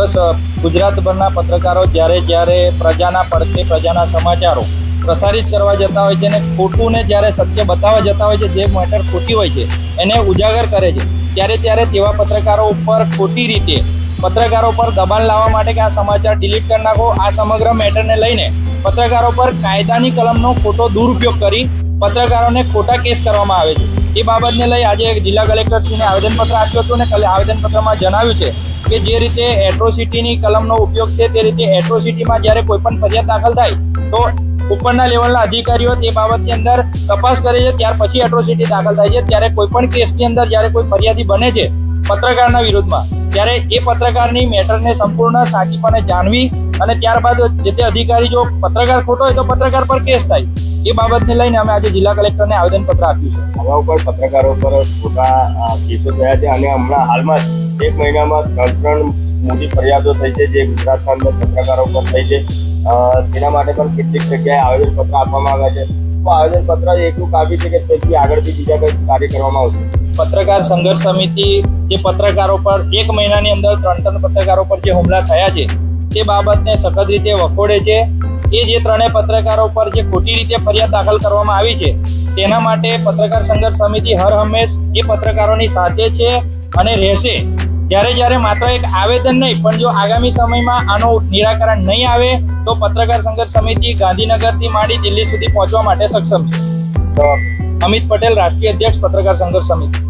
બસ ગુજરાતભરના પત્રકારો જ્યારે જ્યારે પ્રજાના પડખે પ્રજાના સમાચારો પ્રસારિત કરવા જતા હોય છે અને ખોટુંને જ્યારે સત્ય બતાવવા જતા હોય છે, જે મેટર ખોટી હોય છે, એને ઉજાગર કરે છે, ત્યારે ત્યારે તેવા પત્રકારો ઉપર ખોટી રીતે, પત્રકારો પર દબાણ લાવવા માટે કે આ સમાચાર ડિલીટ કરી નાખો, આ સમગ્ર મેટરને લઈને પત્રકારો પર કાયદાની કલમનો ખોટો દુરુપયોગ કરી પત્રકારોને ખોટા કેસ કરવામાં આવે છે. એ બાબતને લઈ આજે જિલ્લા કલેક્ટરશ્રીને આવેદનપત્ર આપ્યું હતું અને આવેદનપત્રમાં જણાવ્યું છે કે જે રીતે એટ્રોસિટીની કલમનો ઉપયોગ છે, તે રીતે એટ્રોસિટીમાં જ્યારે કોઈ પણ ફરિયાદ દાખલ થાય, તો ઉપરના લેવલના અધિકારીઓ તે બાબતની અંદર તપાસ કરે છે, ત્યાર પછી એટ્રોસિટી દાખલ થાય છે. ત્યારે કોઈ પણ કેસની અંદર જ્યારે કોઈ ફરિયાદી બને છે પત્રકારના વિરુદ્ધમાં, ત્યારે એ પત્રકારની મેટરને સંપૂર્ણ સાચીપણે જાણવી અને ત્યારબાદ જે તે અધિકારી જો પત્રકાર ખોટો હોય તો પત્રકાર પર કેસ થાય. એ બાબતને લઈને અમે આજે જિલ્લા કલેક્ટરને આવેદનપત્ર આપ્યું છે. આવા ઉપર પત્રકારો પર ખોટા કેસો થયા છે અને હમણાં હાલમાં જ એક મહિનામાં ત્રણ ત્રણ મોટી ફરિયાદો થઈ છે જે ગુજરાતના અંદર પત્રકારો પર થઈ છે. તેના માટે પણ કેટલીક જગ્યાએ આવેદનપત્ર આપવામાં આવ્યા છે. તો આવેદનપત્ર એટલું કાફી છે કે તેથી આગળથી બીજા કંઈ કાર્ય કરવામાં આવશે. પત્રકાર સંઘર્ષ સમિતિ જે પત્રકારો પર એક મહિનાની અંદર ત્રણ ત્રણ પત્રકારો પર જે હુમલા થયા છે તે બાબતને સખત રીતે વખોડે છે. એ જે ત્રણેય પત્રકારો પર જે ખોટી રીતે ફરિયાદ દાખલ કરવામાં આવી છે, તેના માટે પત્રકાર સંઘર્ષ સમિતિ હર હંમેશ એ પત્રકારોની સાથે છે અને રહેશે. જ્યારે જ્યારે માત્ર એક આવેદન નહીં, પણ જો આગામી સમયમાં આનું નિરાકરણ નહીં આવે, તો પત્રકાર સંઘર્ષ સમિતિ ગાંધીનગરથી માંડી દિલ્હી સુધી પહોંચવા માટે સક્ષમ છે. અમિત પટેલ, રાષ્ટ્રીય અધ્યક્ષ, પત્રકાર સંઘર્ષ સમિતિ.